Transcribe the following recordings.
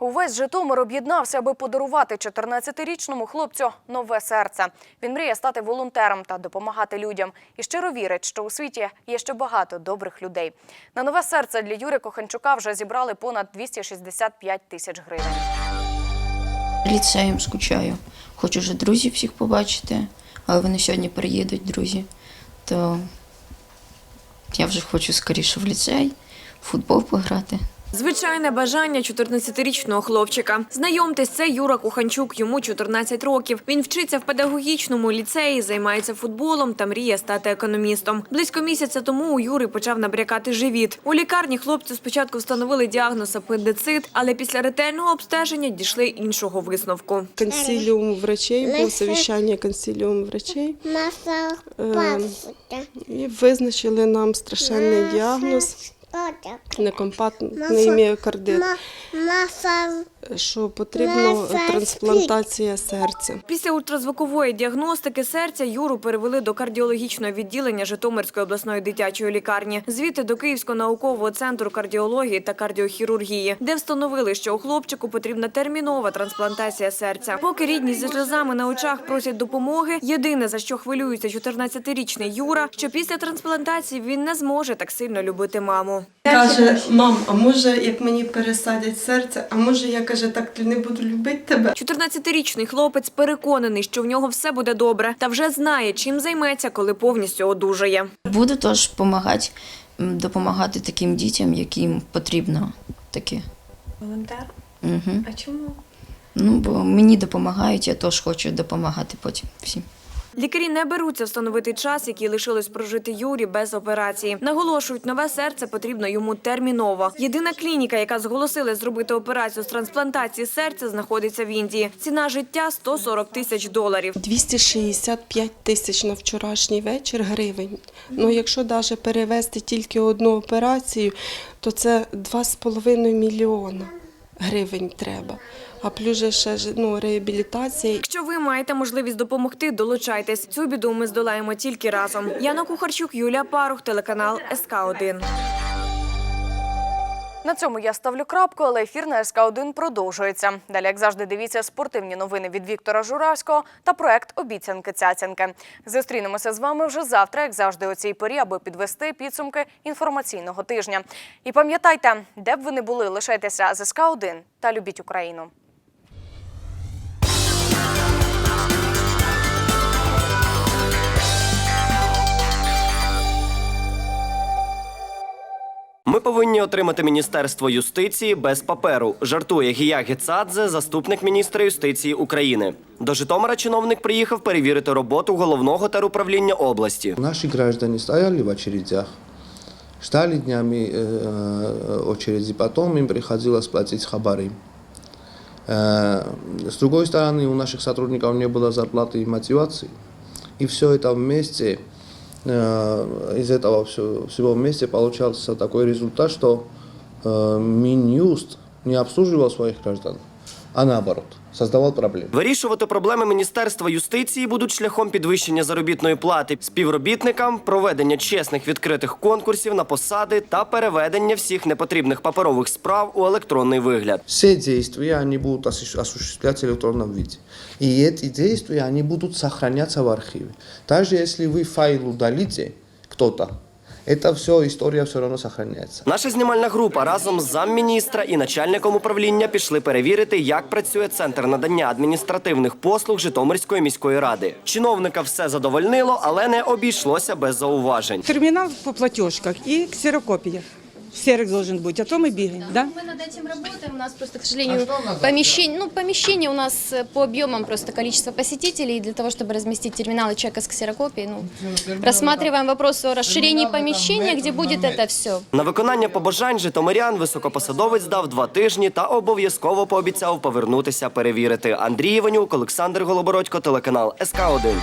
Увесь Житомир об'єднався, аби подарувати 14-річному хлопцю нове серце. Він мріє стати волонтером та допомагати людям. І щиро вірить, що у світі є ще багато добрих людей. На нове серце для Юри Коханчука вже зібрали понад 265 тисяч гривень. Ліцеєм скучаю. Хочу вже друзів всіх побачити, але вони сьогодні приїдуть, друзі. То я вже хочу скоріше в ліцей, в футбол пограти. Звичайне бажання 14-річного хлопчика. Знайомтесь, це Юра Куханчук, йому 14 років. Він вчиться в педагогічному ліцеї, займається футболом та мріє стати економістом. Близько місяця тому у Юри почав набрякати живіт. У лікарні хлопцю спочатку встановили діагноз апендицит, але після ретельного обстеження дійшли іншого висновку. Консилиум врачей, був совіщання консиліум врачей Ем, і визначили нам страшенний діагноз некомпактний міокардит, що потрібно трансплантація серця. Після ультразвукової діагностики серця Юру перевели до кардіологічного відділення Житомирської обласної дитячої лікарні, звідти до Київського наукового центру кардіології та кардіохірургії, де встановили, що у хлопчику потрібна термінова трансплантація серця. Поки рідні зі сльозами на очах просять допомоги, єдине за що хвилюється 14-річний Юра, що після трансплантації він не зможе так сильно любити маму. Каже, мам, а може як мені пересадять серце, а може я каже, так не буду любити тебе. 14-річний хлопець переконаний, що в нього все буде добре, та вже знає, чим займеться, коли повністю одужає. Буду теж допомагати, допомагати таким дітям, яким потрібно таке. Волонтер? Угу. А чому? Ну, бо мені допомагають, я теж хочу допомагати потім всім. Лікарі не беруться встановити час, який лишилось прожити Юрі без операції. Наголошують, нове серце потрібно йому терміново. Єдина клініка, яка зголосила зробити операцію з трансплантації серця, знаходиться в Індії. Ціна життя 140 тисяч доларів. 265 тисяч на вчорашній вечір гривень. Ну, якщо навіть перевести тільки одну операцію, то це 2,5 мільйона гривень треба. А плюс ще ну, реабілітація. Якщо ви маєте можливість допомогти, долучайтесь. Цю біду ми здолаємо тільки разом. Яна Кухарчук, Юлія Парух, телеканал СК 1 На цьому я ставлю крапку, але ефір на СК1 продовжується. Далі, як завжди, дивіться спортивні новини від Віктора Журавського та проект Обіцянки Цяцянки. Зустрінемося з вами вже завтра, як завжди, у цій порі, аби підвести підсумки інформаційного тижня. І пам'ятайте, де б ви не були, лишайтеся з СК1 та любіть Україну. Ми повинні отримати міністерство юстиції без паперу. Жартує Гія Гецадзе, заступник міністра юстиції України. До Житомира чиновник приїхав перевірити роботу головного теруправління області. Наши граждане стояли в очередях, ждали днями э, очереди, потом им приходилось платить хабары. Э, С другой стороны, у наших сотрудников не было зарплаты и мотивации. И все это вместе, э, из этого все- всего вместе получался такой результат, что э, Минюст не обслуживал своих граждан, а наоборот, создавал проблемы. Вирішувати проблеми міністерства юстиції будуть шляхом підвищення заробітної плати співробітникам, проведення чесних відкритих конкурсів на посади та переведення всіх непотрібних паперових справ у електронний вигляд. Все действия они будут осущ- осуществляться в электронном виде. И эти действия они будут сохраняться в архиве. Даже если вы файл удалите, кто-то, это все, история все равно сохраняется. Наша знімальна група разом з замміністра і начальником управління пішли перевірити, як працює центр надання адміністративних послуг Житомирської міської ради. Чиновника все задовольнило, але не обійшлося без зауважень. Термінал по платіжках і ксерокопия. Серых должен быть, а то мы бегаем, да? Мы над этим работаем. У нас просто, к сожалению, помещение, ну, помещение у нас э, по объемам просто количество посетителей. И для того, чтобы разместить терминалы чека с ксерокопией, ну, рассматриваем вопрос о расширении помещения, где будет это все. На виконання побажань житомирян високопосадовець дав два тижні та обов'язково пообіцяв повернутися перевірити. Андрій Іванюк, Олександр Голобородько, телеканал СК 1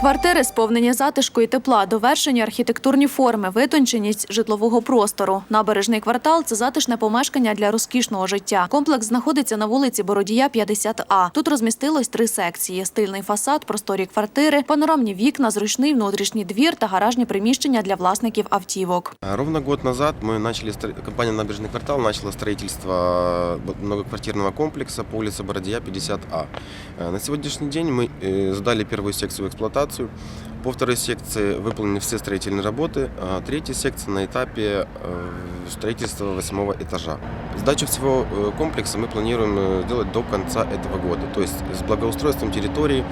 Квартири сповнені затишку і тепла, довершені архітектурні форми, витонченість житлового простору. Набережний квартал це затишне помешкання для розкішного життя. Комплекс знаходиться на вулиці Бородія, 50А. Тут розмістилось три секції: стильний фасад, просторі квартири, панорамні вікна, зручний внутрішній двір та гаражні приміщення для власників автівок. А, Ровно год назад мы начали, стро- компания «Набережный квартал» начала строительство б- многоквартирного комплекса по улице Бородия, 50А. Э, На сегодняшний день мы э, сдали первую секцию эксплуатацию. По второй секции выполнены все строительные работы, а третья секция на этапе э, строительства восьмого этажа. Сдачу всего э, комплекса мы планируем э, сделать до конца этого года. То есть с благоустройством территории,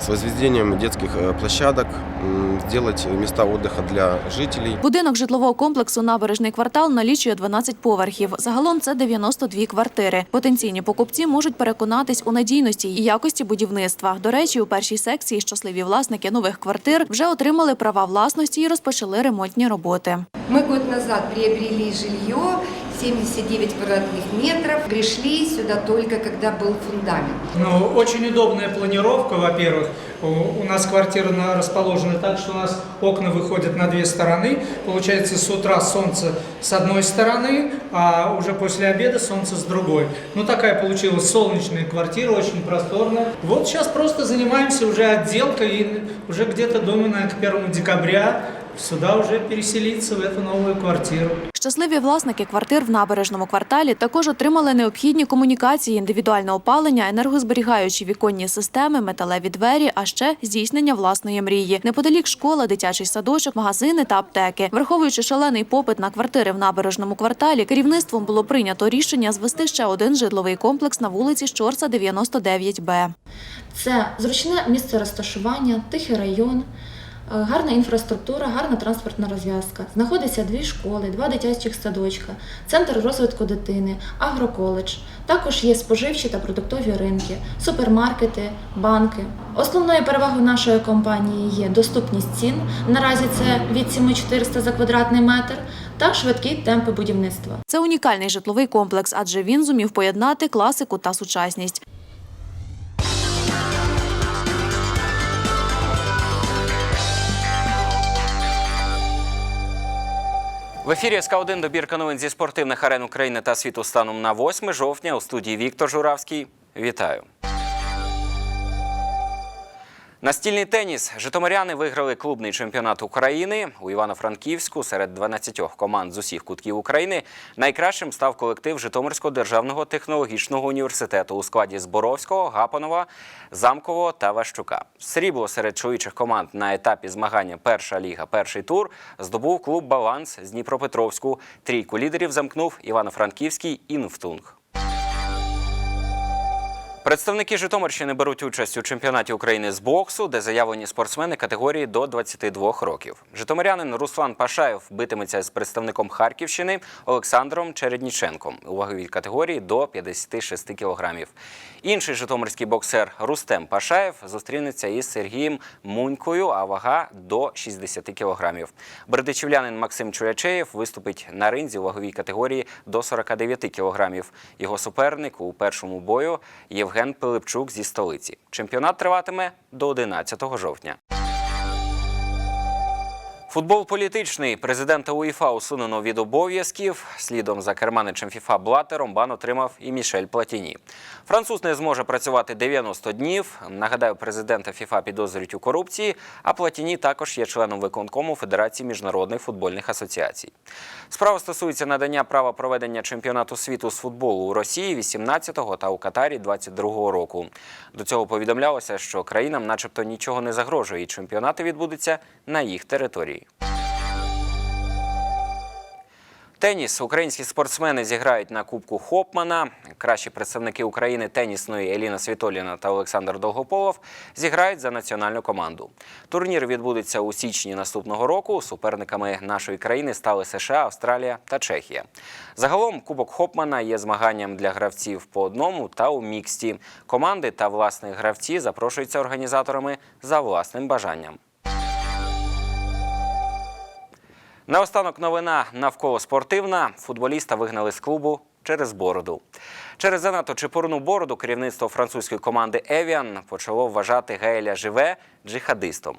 с возведением детских э, площадок, м, сделать места отдыха для жителей. Будинок житлового комплексу Набережний квартал налічує 12 поверхів. Загалом це 92 квартири. Потенційні покупці можуть переконатись у надійності і якості будівництва. До речі, у першій секції щасливі власники нових квартир вже отримали права власності і розпочали ремонтні роботи. Ми год назад приобрели жилье, 79 квадратных метров. Пришли сюда только когда был фундамент. Ну, очень удобная планировка, во-первых. У нас квартира на- расположена так, что у нас окна выходят на две стороны. Получается, с утра солнце с одной стороны, а уже после обеда солнце с другой. Ну, такая получилась солнечная квартира, очень просторная. Вот сейчас просто занимаемся уже отделкой и уже где-то думаю, к 1 декабря сюда уже переселиться в эту новую квартиру. Щасливі власники квартир в набережному кварталі також отримали необхідні комунікації, індивідуальне опалення, енергозберігаючі віконні системи, металеві двері, а ще здійснення власної мрії. Неподалік школа, дитячий садочок, магазини та аптеки. Враховуючи шалений попит на квартири в набережному кварталі, керівництвом було прийнято рішення звести ще один житловий комплекс на вулиці Щорса, 99Б. Це зручне місце розташування, тихий район, гарна інфраструктура, гарна транспортна розв'язка. Знаходиться дві школи, два дитячих садочка, центр розвитку дитини, агроколедж. Також є споживчі та продуктові ринки, супермаркети, банки. Основною перевагою нашої компанії є доступність цін. Наразі це від 7400 за квадратний метр та швидкі темпи будівництва. Це унікальний житловий комплекс, адже він зумів поєднати класику та сучасність. В ефірі СК 1 добірка новин зі спортивних арен України та світу станом на 8 жовтня у студії Віктор Журавський. Вітаю. Настільний теніс. Житомиряни виграли клубний чемпіонат України у Івано-Франківську серед 12 команд з усіх кутків України. Найкращим став колектив Житомирського державного технологічного університету у складі Зборовського, Гапонова, Замкового та Ващука. Срібло серед чоловічих команд на етапі змагання Перша ліга, перший тур здобув клуб Баланс з Дніпропетровську. Трійку лідерів замкнув Івано-Франківський інфтунг. Представники Житомирщини беруть участь у чемпіонаті України з боксу, де заявлені спортсмени категорії до 22 років. Житомирянин Руслан Пашаєв битиметься з представником Харківщини Олександром Чередніченком у ваговій категорії до 56 кілограмів. Інший житомирський боксер Рустем Пашаєв зустрінеться із Сергієм Мунькою, а вага до 60 кілограмів. Бердичівлянин Максим Чулячеєв виступить на ринзі у ваговій категорії до 49 кілограмів. Його суперник у першому бою Євген Пилипчук зі столиці. Чемпіонат триватиме до 11 жовтня. Футбол політичний. Президента УЄФА усунено від обов'язків. Слідом за керманичем ФІФА Блатером бан отримав і Мішель Платіні. Француз не зможе працювати 90 днів. Нагадаю, президента ФІФА підозрюють у корупції, а Платіні також є членом виконкому Федерації міжнародних футбольних асоціацій. Справа стосується надання права проведення чемпіонату світу з футболу у Росії 18-го та у Катарі 22-го року. До цього повідомлялося, що країнам, начебто, нічого не загрожує, і чемпіонати відбудуться на їх території. Теніс. Українські спортсмени зіграють на Кубку Хопмана. Кращі представники України тенісної Еліна Світоліна та Олександр Долгополов зіграють за національну команду. Турнір відбудеться у січні наступного року. Суперниками нашої країни стали США, Австралія та Чехія. Загалом Кубок Хопмана є змаганням для гравців по одному та у міксті. Команди та власних гравці запрошуються організаторами за власним бажанням. Наостанок новина навколо спортивна. Футболіста вигнали з клубу через бороду. Через занадто чепурну бороду керівництво французької команди Евіан почало вважати Гееля Живе джихадистом.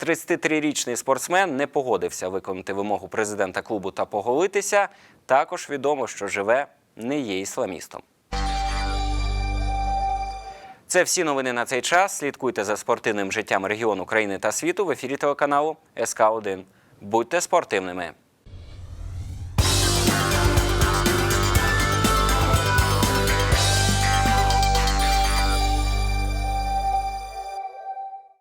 33-річний спортсмен не погодився виконати вимогу президента клубу та поголитися. Також відомо, що живе не є ісламістом. Це всі новини на цей час. Слідкуйте за спортивним життям регіону країни та світу в ефірі телеканалу СК 1 Будьте спортивними.